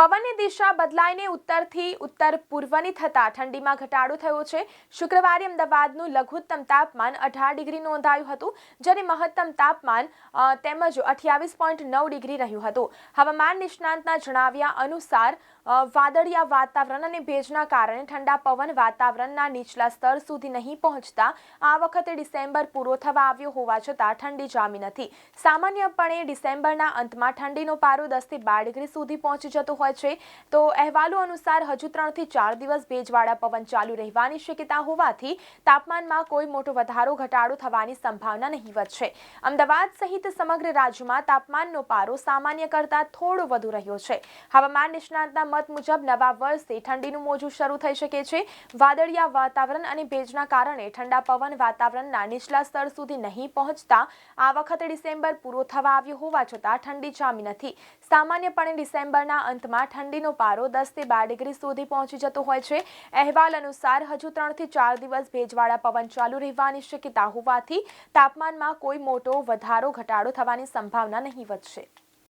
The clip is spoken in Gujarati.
પવનની દિશા બદલાઈને ઉત્તરથી ઉત્તર પૂર્વની થતાં ઠંડીમાં ઘટાડો થયો છે. શુક્રવારે અમદાવાદનું લઘુત્તમ તાપમાન અઢાર ડિગ્રી નોંધાયું હતું, જ્યારે મહત્તમ તાપમાન તેમજ અઠ્યાવીસ પોઈન્ટ નવ ડિગ્રી રહ્યું હતું. હવામાન નિષ્ણાંતના જણાવ્યા અનુસાર વાદળિયા વાતાવરણ અને ભેજના કારણે ઠંડા પવન વાતાવરણના નીચલા સ્તર સુધી નહીં પહોંચતા આ વખતે ડિસેમ્બર પૂરો થવા આવ્યો હોવા છતાં ઠંડી જામી નથી. સામાન્યપણે ડિસેમ્બરના અંતમાં ઠંડીનો પારો દસથી બાર ડિગ્રી સુધી પહોંચી જતો હોય છે. તો અહેવાલો અનુસાર હજુ ત્રણથી ચાર દિવસ ભેજવાળા પવન ચાલુ રહેવાની શક્યતા હોવાથી તાપમાનમાં કોઈ મોટો વધારો, ઘટાડો થવાની સંભાવના નહીવત છે. અમદાવાદ સહિત સમગ્ર રાજ્યમાં તાપમાનનો પારો સામાન્ય કરતાં થોડો વધુ રહ્યો છે. હવામાન નિષ્ણાંતના મત મુજબ નવા વર્ષે ઠંડીનું મોજું શરૂ થઈ શકે છે. વાદળિયા વાતાવરણ અને ભેજના કારણે ઠંડા પવન વાતાવરણના નીચલા સ્તર સુધી નહીં પહોંચતા આ વખતે ડિસેમ્બર પૂરો થવા આવ્યો હોવા છતાં ઠંડી જામી નથી. સામાન્યપણે ડિસેમ્બરના અંતમાં ઠંડીનો પારો દસથી બાર ડિગ્રી સુધી પહોંચી જતો હોય છે. અહેવાલ અનુસાર હજુ ત્રણથી ચાર દિવસ ભેજવાળા પવન ચાલુ રહેવાની શક્યતા હોવાથી તાપમાનમાં કોઈ મોટો વધારો, ઘટાડો થવાની સંભાવના નહીવત છે